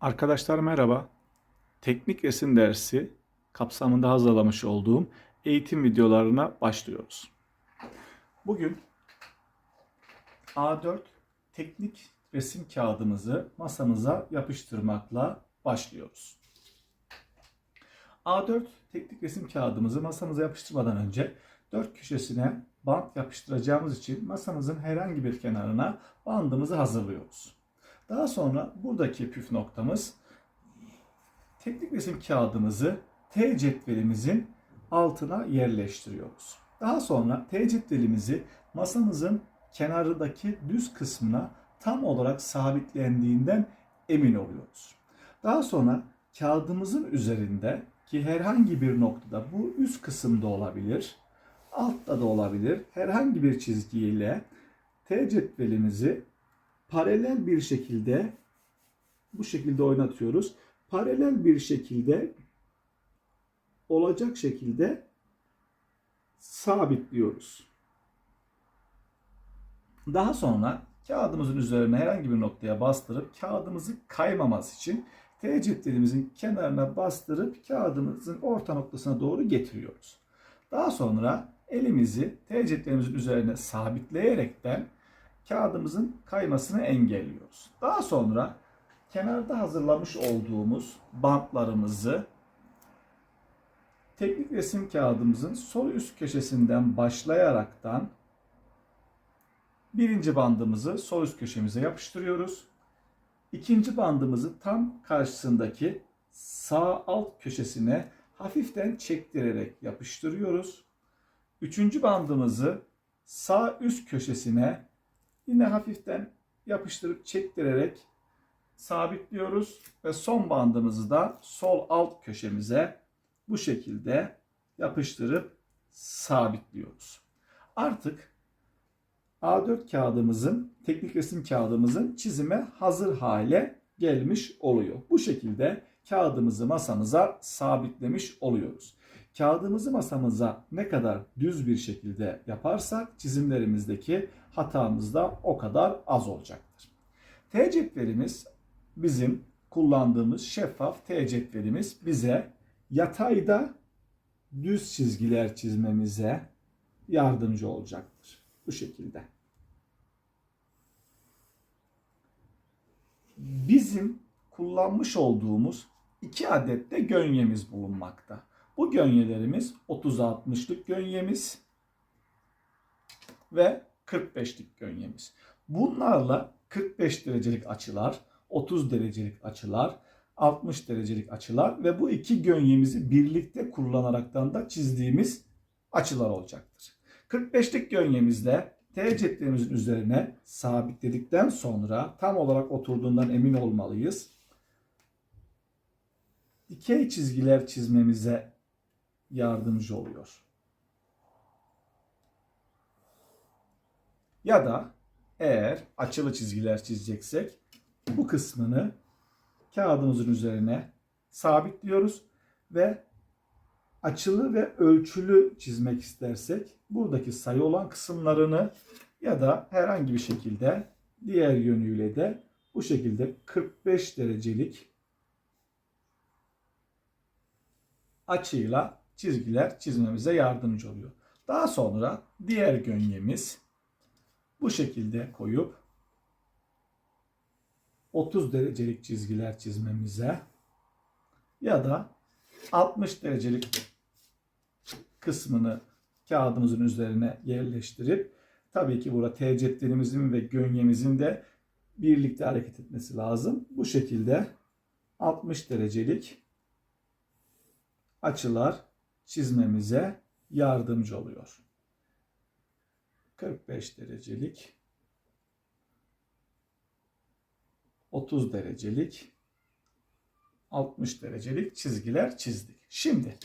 Arkadaşlar merhaba. Teknik resim dersi kapsamında hazırlamış olduğum eğitim videolarına başlıyoruz. Bugün A4 teknik resim kağıdımızı masamıza yapıştırmakla başlıyoruz. A4 teknik resim kağıdımızı masamıza yapıştırmadan önce dört köşesine bant yapıştıracağımız için masamızın herhangi bir kenarına bandımızı hazırlıyoruz. Daha sonra buradaki püf noktamız teknik resim kağıdımızı T cetvelimizin altına yerleştiriyoruz. Daha sonra T cetvelimizi masamızın kenarındaki düz kısmına tam olarak sabitlendiğinden emin oluyoruz. Daha sonra kağıdımızın üzerinde ki herhangi bir noktada bu üst kısımda olabilir, altta da olabilir herhangi bir çizgiyle T cetvelimizi paralel bir şekilde bu şekilde oynatıyoruz. Paralel bir şekilde olacak şekilde sabitliyoruz. Daha sonra kağıdımızın üzerine herhangi bir noktaya bastırıp kağıdımızı kaymaması için T cetvelimizin kenarına bastırıp kağıdımızın orta noktasına doğru getiriyoruz. Daha sonra elimizi T cetvelimizin üzerine sabitleyerekten kağıdımızın kaymasını engelliyoruz. Daha sonra kenarda hazırlamış olduğumuz bantlarımızı teknik resim kağıdımızın sol üst köşesinden başlayaraktan birinci bandımızı sol üst köşemize yapıştırıyoruz. İkinci bandımızı tam karşısındaki sağ alt köşesine hafiften çektirerek yapıştırıyoruz. Üçüncü bandımızı sağ üst köşesine Yine hafiften yapıştırıp çektirerek sabitliyoruz ve son bandımızı da sol alt köşemize bu şekilde yapıştırıp sabitliyoruz. Artık A4 kağıdımızın, teknik resim kağıdımızın çizime hazır hale gelmiş oluyor. Bu şekilde kağıdımızı masamıza sabitlemiş oluyoruz. Kağıdımızı masamıza ne kadar düz bir şekilde yaparsak çizimlerimizdeki hatamız da o kadar az olacaktır. T cetvelimiz bizim kullandığımız şeffaf T cetvelimiz bize yatayda düz çizgiler çizmemize yardımcı olacaktır. Bu şekilde. Bizim kullanmış olduğumuz iki adet de gönyemiz bulunmakta. Bu gönyelerimiz 30'a 60'lık gönyemiz ve 45'lik gönyemiz. Bunlarla 45 derecelik açılar, 30 derecelik açılar, 60 derecelik açılar ve bu iki gönyemizi birlikte kullanaraktan da çizdiğimiz açılar olacaktır. 45'lik gönyemizle T cetvelimizin üzerine sabitledikten sonra tam olarak oturduğundan emin olmalıyız. Dikey çizgiler çizmemize yardımcı oluyor. Ya da eğer açılı çizgiler çizeceksek bu kısmını kağıdımızın üzerine sabitliyoruz ve açılı ve ölçülü çizmek istersek buradaki sayı olan kısımlarını ya da herhangi bir şekilde diğer yönüyle de bu şekilde 45 derecelik açıyla çizgiler çizmemize yardımcı oluyor. Daha sonra diğer gönyemiz bu şekilde koyup 30 derecelik çizgiler çizmemize ya da 60 derecelik kısmını kağıdımızın üzerine yerleştirip tabii ki burada T cetvelimizin ve gönyemizin de birlikte hareket etmesi lazım. Bu şekilde 60 derecelik açılar çizmemize yardımcı oluyor. 45 derecelik 30 derecelik 60 derecelik çizgiler çizdik. Şimdi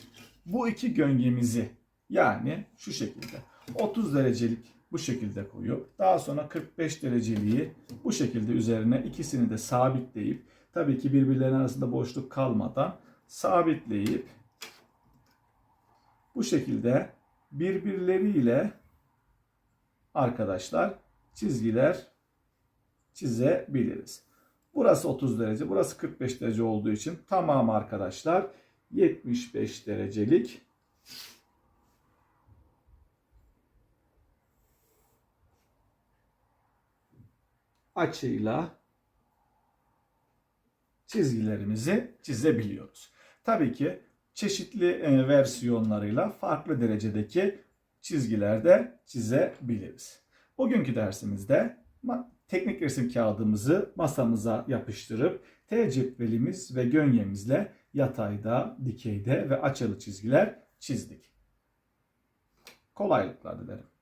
bu iki göngemizi yani şu şekilde 30 derecelik bu şekilde koyup daha sonra 45 dereceliği bu şekilde üzerine ikisini de sabitleyip tabii ki birbirlerinin arasında boşluk kalmadan sabitleyip bu şekilde birbirleriyle arkadaşlar çizgiler çizebiliriz. Burası 30 derece, burası 45 derece olduğu için tamam arkadaşlar 75 derecelik açıyla çizgilerimizi çizebiliyoruz. Tabii ki çeşitli e, versiyonlarıyla farklı derecedeki çizgiler de çizebiliriz. Bugünkü dersimizde teknik resim kağıdımızı masamıza yapıştırıp T cetvelimiz ve gönyemizle yatayda, dikeyde ve açılı çizgiler çizdik. Kolaylıklar dilerim.